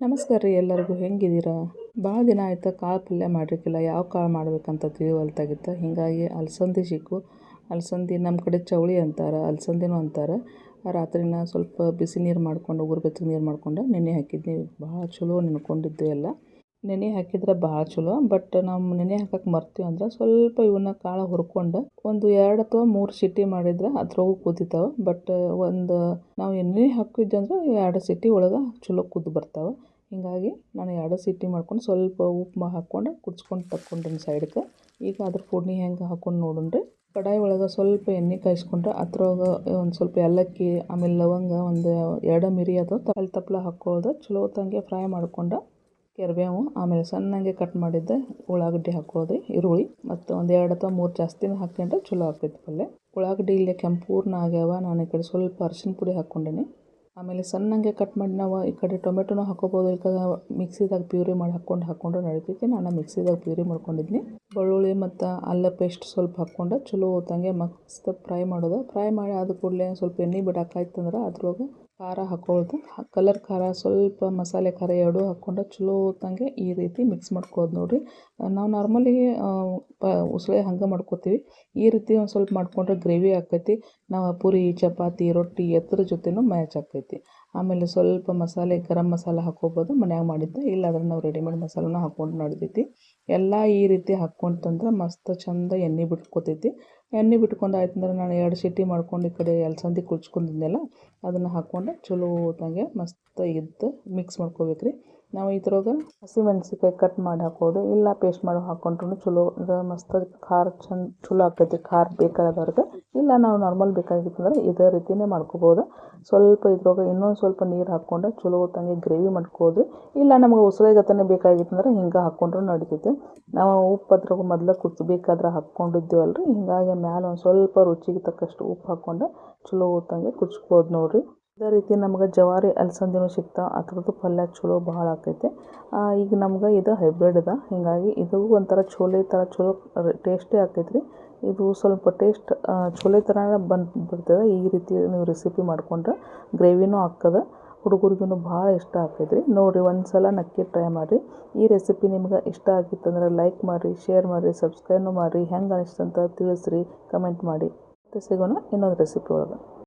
ನಮಸ್ಕಾರ ರೀ ಎಲ್ಲರಿಗೂ, ಹೆಂಗಿದ್ದೀರಾ? ಭಾಳ ದಿನ ಆಯ್ತು ಕಾಳು ಪಲ್ಯ ಮಾಡಿರ್ಕಿಲ್ಲ, ಯಾವ ಕಾಳು ಮಾಡ್ಬೇಕಂತ ತಿಳಿವಲ್ತಾಗಿತ್ತು. ಹೀಗಾಗಿ ಅಲಸಂದಿ ಸಿಕ್ಕು. ಅಲಸಂದಿ ನಮ್ಮ ಕಡೆ ಚೌಳಿ ಅಂತಾರೆ, ಅಲಸಂದಿನೂ ಅಂತಾರೆ. ರಾತ್ರಿನ ಸ್ವಲ್ಪ ಬಿಸಿ ನೀರು ಮಾಡ್ಕೊಂಡು, ಉಗುರು ಬೆಚ್ಚಗೆ ನೀರು ಮಾಡ್ಕೊಂಡು ನೆನೆ ಹಾಕಿದ್ನಿ. ಭಾಳ ಚಲೋ ನೆನ್ಕೊಂಡಿದ್ದು ಎಲ್ಲ. ನೆನೆ ಹಾಕಿದ್ರೆ ಭಾಳ ಚಲೋ ಬಟ್ ನಾವು ನೆನೆ ಹಾಕಕ್ಕೆ ಮರ್ತೀವಿ ಅಂದ್ರೆ ಸ್ವಲ್ಪ ಇವನ್ನ ಕಾಳು ಹುರ್ಕೊಂಡು ಒಂದು ಎರಡು ಅಥವಾ ಮೂರು ಸಿಟಿ ಮಾಡಿದ್ರೆ ಅದ್ರೊಳಗೂ ಕುದಿತಾವೆ ಬಟ್ ಒಂದು ನಾವು ಎಣ್ಣೆ ಹಾಕಿದ್ವಿ ಅಂದ್ರೆ ಎರಡು ಸಿಟಿ ಒಳಗೆ ಚಲೋ ಕುದ್ದು ಬರ್ತಾವೆ. ಹೀಗಾಗಿ ನಾನು ಎರಡು ಸಿಟಿ ಮಾಡ್ಕೊಂಡು ಸ್ವಲ್ಪ ಉಪ್ಪು ಹಾಕ್ಕೊಂಡು ಕುದಿಸ್ಕೊಂಡು ತಕ್ಕೊಂಡ್ರಿ ಸೈಡ್ಗೆ ಈಗ ಅದ್ರ ಫುಡ್ನಿ ಹೆಂಗೆ ಹಾಕೊಂಡು ನೋಡೋಣ್ರಿ ಕಡಾಯಿ ಒಳಗೆ ಸ್ವಲ್ಪ ಎಣ್ಣೆ ಕಾಯಿಸ್ಕೊಂಡ್ರೆ ಅದ್ರೊಳಗೆ ಒಂದು ಸ್ವಲ್ಪ ಏಲಕ್ಕಿ, ಆಮೇಲೆ ಲವಂಗ, ಒಂದು ಎರಡು ಮಿರಿ ಅದು ತಪ್ಪಲ ಹಾಕೋದು ಚಲೋ ತಂಗೆ ಫ್ರೈ ಮಾಡ್ಕೊಂಡು ಕರಿಬೇವು ಆಮೇಲೆ ಸಣ್ಣಗೆ ಕಟ್ ಮಾಡಿದ್ದೆ ಉಳ್ಳಾಗಡ್ಡಿ ಹಾಕೋದ್ರಿ, ಈರುಳ್ಳಿ. ಮತ್ತು ಒಂದು ಎರಡು ಅಥವಾ ಮೂರು ಜಾಸ್ತಿನೂ ಹಾಕ್ಕೊಂಡ್ರೆ ಚಲೋ ಆಗ್ತೈತೆ ಪಲ್ಯ. ಉಳ್ಳಾಗಡ್ಡಿ ಇಲ್ಲೇ ಕೆಂಪೂರ್ಣ ಆಗ್ಯಾವ, ನಾನು ಈ ಕಡೆ ಸ್ವಲ್ಪ ಅರಿಶಿನ ಪುಡಿ ಹಾಕ್ಕೊಂಡೇನಿ. ಆಮೇಲೆ ಸಣ್ಣಗೆ ಕಟ್ ಮಾಡಿ ನಾವು ಈ ಕಡೆ ಟೊಮೆಟೊನೂ ಹಾಕೋಬೋದು ಕಡೆ ಮಿಕ್ಸಿದಾಗ ಪ್ಯೂರಿ ಮಾಡಿ ಹಾಕ್ಕೊಂಡು ಹಾಕ್ಕೊಂಡ್ರೆ ನಡಿತೈತಿ. ನಾನು ಮಿಕ್ಸಿದಾಗ ಪ್ಯೂರಿ ಮಾಡ್ಕೊಂಡಿದ್ನಿ. ಬೆಳ್ಳುಳ್ಳಿ ಮತ್ತು ಅಲ್ಲ ಪೇಸ್ಟ್ ಸ್ವಲ್ಪ ಹಾಕ್ಕೊಂಡು ಚಲೋ ಹೊತ್ತಂಗೆ ಮಸ್ತ್ ಫ್ರೈ ಮಾಡೋದು. ಫ್ರೈ ಮಾಡಿ ಆದ ಕೂಡಲೇ ಸ್ವಲ್ಪ ಎಣ್ಣೆ ಬಿಡಾಕಾಯ್ತಂದ್ರೆ ಅದ್ರೊಳಗೆ ಖಾರ ಹಾಕೊಳ್ಳೋದು ಕಲರ್ ಖಾರ, ಸ್ವಲ್ಪ ಮಸಾಲೆ ಖಾರ ಎರಡೂ ಹಾಕ್ಕೊಂಡು ಚಲೋ ಹೊತ್ತಂಗೆ ಈ ರೀತಿ ಮಿಕ್ಸ್ ಮಾಡ್ಕೋದು ನೋಡಿರಿ. ನಾವು ನಾರ್ಮಲಿ ಪ, ಉಸಳೆ ಹಂಗೆ ಮಾಡ್ಕೋತೀವಿ. ಈ ರೀತಿ ಒಂದು ಸ್ವಲ್ಪ ಮಾಡಿಕೊಂಡ್ರೆ ಗ್ರೇವಿ ಆಕೈತಿ, ನಾವು ಪೂರಿ, ಚಪಾತಿ, ರೊಟ್ಟಿ ಎತ್ತರ ಜೊತೆನೂ ಮ್ಯಾಚ್ ಆಕೈತಿ. ಆಮೇಲೆ ಸ್ವಲ್ಪ ಮಸಾಲೆ, ಗರಂ ಮಸಾಲ ಹಾಕ್ಕೋಬೋದು ಮನ್ಯಾಗ ಮಾಡಿದ್ದೆ, ಇಲ್ಲಾಂದ್ರೆ ನಾವು ರೆಡಿಮೇಡ್ ಮಸಾಲನ ಹಾಕ್ಕೊಂಡು ನಡಿತೈತಿ ಎಲ್ಲ ಈ ರೀತಿ ಹಾಕ್ಕೊಂತಂದ್ರೆ ಮಸ್ತ್ ಚಂದ ಎಣ್ಣೆ ಬಿಟ್ಕೊತೈತಿ. ಎಣ್ಣೆ ಬಿಟ್ಕೊಂಡು ಆಯ್ತಂದ್ರೆ ನಾನು ಎರಡು ಸಿಟಿ ಮಾಡ್ಕೊಂಡು ಈ ಕಡೆ ಅಲಸಂದಿ ಕುಚ್ಕೊಂಡಿದ್ನೆಲ್ಲ ಅದನ್ನು ಹಾಕ್ಕೊಂಡು ಚಲೋ ಹೊತ್ತಂಗೆ ಮಸ್ತ್ ಇದ್ದು ಮಿಕ್ಸ್ ಮಾಡ್ಕೋಬೇಕು ರೀ ನಾವು ಇದ್ರೊಳಗೆ ಹಸಿಮೆಣ್ಸಿಕಾಯಿ ಕಟ್ ಮಾಡಿ ಹಾಕೋದು ಇಲ್ಲ ಪೇಸ್ಟ್ ಮಾಡಿ ಹಾಕೊಂಡ್ರು ಚಲೋ. ಇದು ಮಸ್ತ್ ಖಾರ ಚಂದ ಚಲೋ ಆಗ್ತೈತಿ. ಖಾರ ಬೇಕಾದವ್ರಿಗೆ. ಇಲ್ಲ, ನಾವು ನಾರ್ಮಲ್ ಬೇಕಾಗಿತ್ತಂದ್ರೆ ಇದೇ ರೀತಿನೇ ಮಾಡ್ಕೋಬೋದು. ಸ್ವಲ್ಪ ಇದ್ರೊಳಗೆ ಇನ್ನೊಂದು ಸ್ವಲ್ಪ ನೀರು ಹಾಕ್ಕೊಂಡು ಚಲೋ ಹೊತ್ತಂಗೆ ಗ್ರೇವಿ ಮಾಡ್ಕೋದು ಇಲ್ಲ, ನಮ್ಗೆ ಉಸುಳಿಗತನೇ ಬೇಕಾಗಿತ್ತಂದ್ರೆ ಹಿಂಗೆ ಹಾಕ್ಕೊಂಡ್ರು ನಡಿತೈತಿ. ನಾವು ಉಪ್ಪು ಅದ್ರಾಗ ಮೊದಲು ಹಾಕ್ಕೊಂಡಿದ್ದೇವಲ್ಲ ರೀ ಹೀಗಾಗಿ ಮ್ಯಾಲೆ ಒಂದು ಸ್ವಲ್ಪ ರುಚಿಗೆ ತಕ್ಕಷ್ಟು ಉಪ್ಪು ಹಾಕ್ಕೊಂಡು ಚಲೋ ಹೊತ್ತಂಗೆ ಕುಚ್ಕೋದು ನೋಡಿರಿ. ಇದೇ ರೀತಿ ನಮ್ಗೆ ಜವಾರಿ ಅಲಸಂದಿನೂ ಸಿಗ್ತಾವ ಅದ್ರದ್ದು ಪಲ್ಯ ಚಲೋ ಭಾಳ ಆಕೈತೆ. ಈಗ ನಮ್ಗೆ ಇದು ಹೈಬ್ರಿಡ್ ಅದ, ಹೀಗಾಗಿ ಇದು ಒಂಥರ ಚೋಲೆ ಥರ ಚಲೋ ಟೇಸ್ಟಿ ಆಗ್ತೈತಿ ರೀ. ಇದು ಸ್ವಲ್ಪ ಟೇಸ್ಟ್ ಚೋಲೆ ಥರ ಬಂದು ಬರ್ತದೆ ಈ ರೀತಿ ನೀವು ರೆಸಿಪಿ ಮಾಡ್ಕೊಂಡ್ರೆ ಗ್ರೇವಿನೂ ಆಗ್ತದೆ ಹುಡುಗರಿಗೂ ಭಾಳ ಇಷ್ಟ ಆಗ್ತೈತಿ ರೀ. ನೋಡಿರಿ ಒಂದು ಸಲ ನಕ್ಕಿ ಟ್ರೈ ಮಾಡಿರಿ. ಈ ರೆಸಿಪಿ ನಿಮ್ಗೆ ಇಷ್ಟ ಆಗಿತ್ತಂದ್ರೆ ಲೈಕ್ ಮಾಡಿರಿ ಶೇರ್ ಮಾಡಿರಿ ಸಬ್ಸ್ಕ್ರೈಬ್ನು ಮಾಡಿರಿ. ಹೆಂಗೆ ಅನಿಸ್ತಂತ ತಿಳಿಸ್ರಿ ಕಮೆಂಟ್ ಮಾಡಿ. ಮತ್ತೆ ಸಿಗೋಣ ಇನ್ನೊಂದು ರೆಸಿಪಿ ಒಳಗೆ.